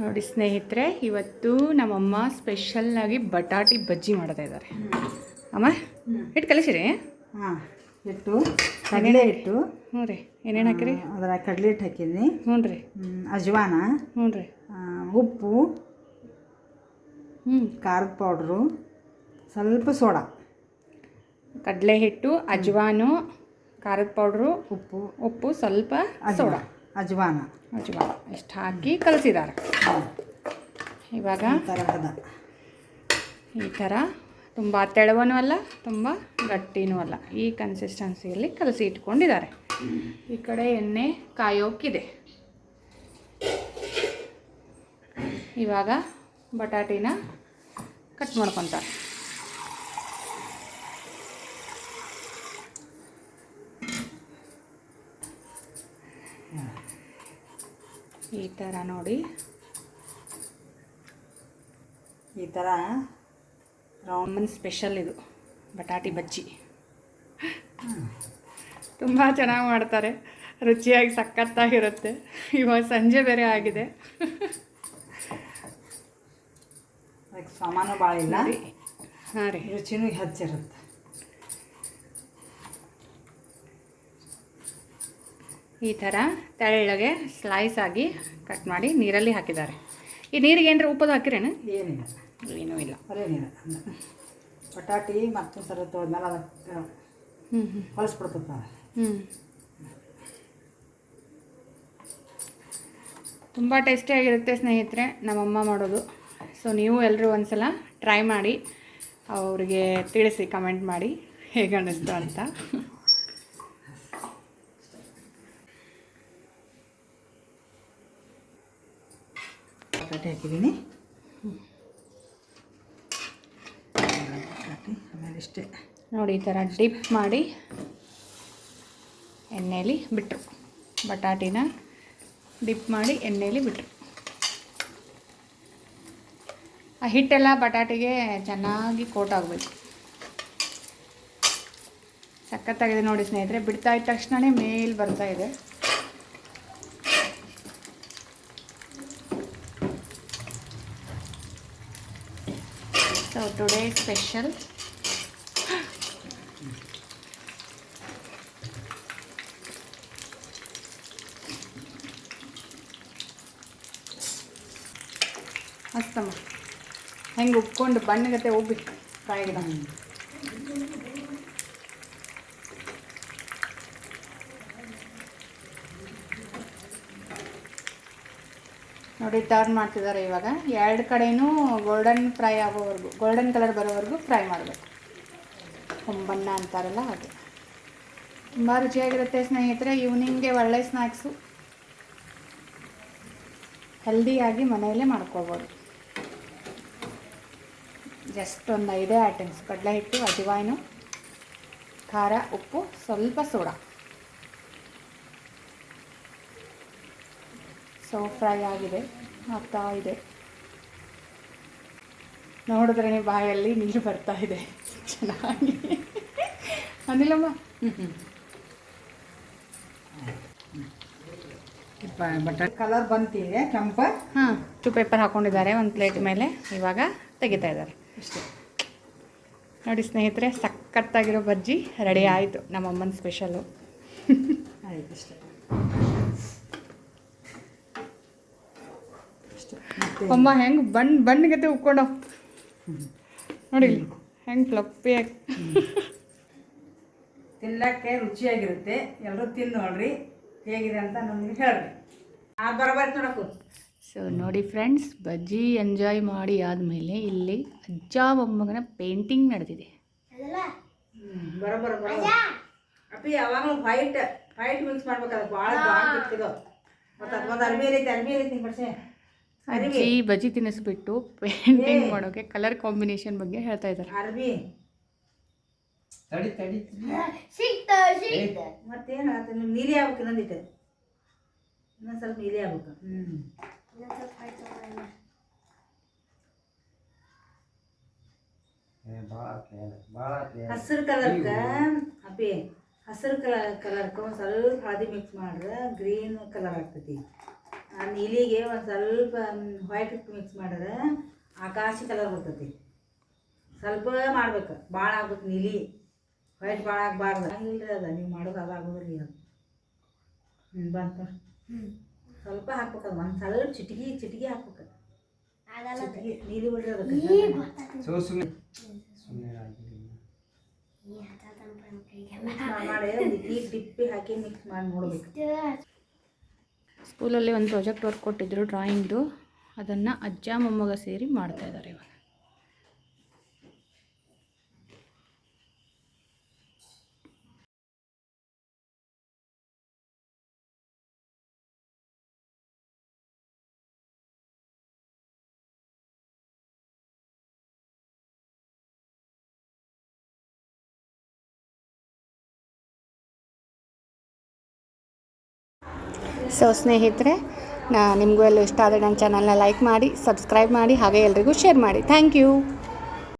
ನೋಡಿ ಸ್ನೇಹಿತರೆ ಇವತ್ತು ನಮ್ಮಮ್ಮ ಸ್ಪೆಷಲ್ಲಾಗಿ ಬಟಾಟಿ ಬಜ್ಜಿ ಮಾಡ್ತಾ ಇದ್ದಾರೆ. ಅಮ್ಮ ಹಿಟ್ಟು ಕಲಿಸಿರಿ. ಹಾಂ ಹಿಟ್ಟು ಕಡಲೆ ಹಿಟ್ಟು. ಹ್ಞೂ ರೀ ಏನೇನು ಹಾಕಿರಿ? ಅದರ ಕಡಲೆ ಹಿಟ್ಟು ಹಾಕಿದ್ದೀನಿ. ಹ್ಞೂ ರೀ. ಅಜ್ವಾನ. ಹ್ಞೂ ರೀ. ಉಪ್ಪು. ಹ್ಞೂ. ಖಾರದ ಪೌಡ್ರು. ಸ್ವಲ್ಪ ಸೋಡಾ. ಕಡಲೆ ಹಿಟ್ಟು ಅಜ್ವಾನು ಖಾರದ ಪೌಡ್ರು ಉಪ್ಪು. ಉಪ್ಪು ಸ್ವಲ್ಪ ಸೋಡಾ. ಅಜ್ವಾನ. ಅಜ್ವಾನ. ಇಷ್ಟು ಹಾಕಿ ಕಲಿಸಿದ್ದಾರೆ ಇವಾಗ ಈ ಥರ ತುಂಬ ತೆಳವನೂ ಅಲ್ಲ ತುಂಬ ಗಟ್ಟಿನೂ ಅಲ್ಲ. ಈ ಕನ್ಸಿಸ್ಟೆನ್ಸಿಯಲ್ಲಿ ಕಲಸಿ ಇಟ್ಕೊಂಡಿದ್ದಾರೆ. ಈ ಕಡೆ ಎಣ್ಣೆ ಕಾಯೋಕ್ಕಿದೆ ಇವಾಗ ಬಟಾಟಿನ ಕಟ್ ಮಾಡ್ಕೊತಾರೆ. ಈ ಥರ ನೋಡಿ. ಈ ಥರ ರಾಮನ್ ಸ್ಪೆಷಲ್ ಇದು ಬಟಾಟಿ ಬಜ್ಜಿ. ತುಂಬ ಚೆನ್ನಾಗಿ ಮಾಡ್ತಾರೆ. ರುಚಿಯಾಗಿ ಸಕ್ಕತ್ತಾಗಿರುತ್ತೆ ಇವಾಗ ಸಂಜೆ ಬೇರೆ ಆಗಿದೆ. ಅದಕ್ಕೆ ಸಾಮಾನು ಭಾಳ ಇಲ್ಲ ಹಾಂ ರೀ. ರುಚಿನೂ ಹೆಚ್ಚಿರುತ್ತೆ. ಈ ಥರ ತೆಳ್ಳಗೆ ಸ್ಲೈಸ್ ಆಗಿ ಕಟ್ ಮಾಡಿ ನೀರಲ್ಲಿ ಹಾಕಿದ್ದಾರೆ. ಈ ನೀರಿಗೆ ಏನರ ಉಪ್ಪದು ಹಾಕಿರೇನು? ಏನಿಲ್ಲ. ಏನೂ ಇಲ್ಲ. ಅದೇನಿಲ್ಲ. ಬಟಾಟಿ ಮತ್ತೊಂದು ಸರ ತೊಳೆದ್ಮೇಲೆ ಅದಕ್ಕೆ ಹ್ಞೂ ಹ್ಞೂ ಹೊಲಸ್ಬಿಡ್ತದೆ. ಹ್ಞೂ ತುಂಬ ಟೇಸ್ಟಿಯಾಗಿರುತ್ತೆ ಸ್ನೇಹಿತರೆ ನಮ್ಮಮ್ಮ ಮಾಡೋದು. ಸೊ ನೀವು ಎಲ್ಲರೂ ಒಂದ್ಸಲ ಟ್ರೈ ಮಾಡಿ ಅವ್ರಿಗೆ ತಿಳಿಸಿ ಕಮೆಂಟ್ ಮಾಡಿ ಹೇಗೆ ಅನ್ನಿಸ್ತು ಅಂತ. ಬಟಾಟಿ ಹಾಕಿದ್ದೀನಿ. ಬಟಾಟೆ ಆಮೇಲೆ ಇಷ್ಟೇ. ನೋಡಿ, ಈ ಥರ ಡಿಪ್ ಮಾಡಿ ಎಣ್ಣೆಯಲ್ಲಿ ಬಿಟ್ಟರು ಬಟಾಟಿನ ಡಿಪ್ ಮಾಡಿ ಎಣ್ಣೆಯಲ್ಲಿ ಬಿಟ್ಟರು ಆ ಹಿಟ್ಟೆಲ್ಲ ಬಟಾಟಿಗೆ ಚೆನ್ನಾಗಿ ಕೋಟ್ ಆಗಬೇಕು. ಸಖತ್ತಾಗಿದೆ ನೋಡಿ ಸ್ನೇಹಿತರೆ, ಬಿಡ್ತಾ ಇದ್ದ ತಕ್ಷಣವೇ ಮೇಲೆ ಬರ್ತಾ ಇದೆ. ಸೊ ಟುಡೇ ಸ್ಪೆಷಲ್ ಮಸ್ತಮ್ಮ ಹೆಂಗೆ ಉಪ್ಕೊಂಡು ಬಣ್ಣಗತ್ತೆ ಹೋಗ್ಬಿಟ್ಟು ಕಾಯಿಗಿಡ ನೋಡಿ ಟರ್ನ್ ಮಾಡ್ತಿದ್ದಾರೆ ಇವಾಗ. ಎರಡು ಕಡೆಯೂ ಗೋಲ್ಡನ್ ಫ್ರೈ ಆಗೋವರೆಗೂ ಗೋಲ್ಡನ್ ಕಲರ್ ಬರೋವರೆಗೂ ಫ್ರೈ ಮಾಡಬೇಕು. ಹೊಂಬಣ್ಣ ಅಂತಾರಲ್ಲ ಅದು ತುಂಬ ರುಚಿಯಾಗಿರುತ್ತೆ ಸ್ನೇಹಿತರೆ ಈವ್ನಿಂಗ್ಗೆ ಒಳ್ಳೆ ಸ್ನ್ಯಾಕ್ಸು ಹೆಲ್ದಿಯಾಗಿ ಮನೆಯಲ್ಲೇ ಮಾಡ್ಕೋಬೋದು. ಜಸ್ಟ್ ಒಂದು ಐದೇ ಐಟಮ್ಸ್ ಕಡಲೆ ಹಿಟ್ಟು ಅಜವಾಯ್ನು ಖಾರ, ಉಪ್ಪು, ಸ್ವಲ್ಪ ಸೋಡಾ. ಸೊ ಫ್ರೈ ಆಗಿದೆ ಆಗ್ತಾ ಇದೆ. ನೋಡಿದ್ರೆ ಬಾಯಲ್ಲಿ ನೀರು ಬರ್ತಾ ಇದೆ. ಚೆನ್ನಾಗಿ. ಅನಿಲಮ್ಮ? ಬಟರ್ ಕಲರ್ ಬಂತಿದೆ ಕೆಂಪ? ಹಾಂ ಟು ಪೇಪರ್ ಹಾಕೊಂಡಿದ್ದಾರೆ ಒಂದು ಪ್ಲೇಟ್ ಮೇಲೆ. ಇವಾಗ ತೆಗಿತಾ ಇದ್ದಾರೆ. ನೋಡಿ ಸ್ನೇಹಿತರೆ ಸಖತ್ತಾಗಿರೋ ಬಜ್ಜಿ ರೆಡಿ ಆಯಿತು. ನಮ್ಮಮ್ಮನ ಸ್ಪೆಷಲು ಆಯ್ತು ಇಷ್ಟೇ ಅಮ್ಮ ಹೆಂಗೆ ಬಣ್ಣ ಬಣ್ಣಗತೆ ಉಕ್ಕೊಂಡ? ನೋಡಿ ಹೆಂಗೆ ಫ್ಲಪ್ಪಿಯಾಗಿ ತಿನ್ನಕ್ಕೆ ರುಚಿಯಾಗಿರುತ್ತೆ. ಎಲ್ಲರೂ ತಿಂದು ನೋಡ್ರಿ ಹೇಗಿದೆ ಅಂತ ನಮಗೆ ಹೇಳ್ರಿ. ಆ ಬರಬಾರ್ದು ನೋಡಕ್ಕೂ. ಸೊ ನೋಡಿ ಫ್ರೆಂಡ್ಸ್ ಬಜ್ಜಿ ಎಂಜಾಯ್ ಮಾಡಿ ಆದಮೇಲೆ ಇಲ್ಲಿ ಅಜ್ಜ ಮೊಮ್ಮಗನ ಪೇಂಟಿಂಗ್ ನಡೆದಿದೆ. ಬರೋಬರ ಬರೋ ಅಪ್ಪಿ ಯಾವಾಗಲೂ ವೈಟ್ ವೈಟ್ ಮಿಕ್ಸ್ ಮಾಡ್ಬೇಕಾದ್ರೆ ಭಾಳ ಮತ್ತು ಅರ್ಬಿ ಐತಿ ಅರ್ಬಿ ಐತಿ ಬರ್ಸೆ. ಅಜ್ಜಿ ಬಜ್ಜಿ ತಿನ್ನಿಸ್ಬಿಟ್ಟು ಪೇಂಟಿಂಗ್ ಮಾಡೋಕೆ ಕಲರ್ ಕಾಂಬಿನೇಷನ್ ಬಗ್ಗೆ ಹೇಳ್ತಾ ಇದ್ದಾರೆ. ಅರ್ಬಿ ತಡಿ ತಡಿ. ಮತ್ತೇನು? ಅದು ನಿಮ್ಗೆ ನೀಲಿ ಆಗ್ಬೇಕು ಇನ್ನೊಂದಿಟ್ಟು ಇನ್ನೊಂದು ಸ್ವಲ್ಪ ನೀಲಿ ಆಗ್ಬೇಕು. ಹ್ಞೂ ಹಸಿರು ಕಲರ್ಕ ಅಪ್ಪಿ ಹಸಿರು ಕಲರ್ ಕಲರ್ಕ ಒಂದು ಸ್ವಲ್ಪ ಹಳದಿ ಮಿಕ್ಸ್ ಮಾಡಿದ್ರೆ ಗ್ರೀನ್ ಕಲರ್ ಆಗ್ತೈತಿ. ಆ ನೀಲಿಗೆ ಒಂದು ಸ್ವಲ್ಪ ವೈಟ್ ಮಿಕ್ಸ್ ಮಾಡಿದ್ರೆ ಆಕಾಶಿ ಕಲರ್ ಬರ್ತೈತಿ. ಸ್ವಲ್ಪ ಮಾಡ್ಬೇಕು ಭಾಳ ಆಗ್ಬೇಕು ನೀಲಿ. ವೈಟ್ ಭಾಳ ಆಗಬಾರ್ದು. ಹಂಗಿಲ್ರಿ ಅದ ನೀವು ಮಾಡೋದು ಅದು ಆಗೋದಿಲ್ಲ ಅದು ಹ್ಞೂ ಬಂತು ಸ್ವಲ್ಪ ಹಾಕ್ಬೇಕು ಅದು ಒಂದು ಸ್ವಲ್ಪ ಚಿಟಿಗಿ ಚಿಟಿಗಿ ಹಾಕ್ಬೇಕು. ನೀಲಿ ಬಿಡ್ರಿ ಅದಕ್ಕೆ. ಮಾಡಿ ಡಿಪ್ಪಿ ಹಾಕಿ ಮಿಕ್ಸ್ ಮಾಡಿ ನೋಡ್ಬೇಕು. ಸ್ಕೂಲಲ್ಲಿ ಒಂದು ಪ್ರಾಜೆಕ್ಟ್ ವರ್ಕ್ ಕೊಟ್ಟಿದ್ದರು ಡ್ರಾಯಿಂಗ್ದು. ಅದನ್ನು ಅಜ್ಜ ಮೊಮ್ಮಗ ಸೇರಿ ಮಾಡ್ತಾ ಇದ್ದಾರೆ ಇವಾಗ. ಸೊ ಸ್ನೇಹಿತರೆ ನಿಮಗೂ ಎಲ್ಲ ಇಷ್ಟ ಆದರೆ ನನ್ನ ಚಾನಲ್ನ ಲೈಕ್ ಮಾಡಿ ಸಬ್ಸ್ಕ್ರೈಬ್ ಮಾಡಿ, ಹಾಗೆ ಎಲ್ರಿಗೂ ಶೇರ್ ಮಾಡಿ. Thank you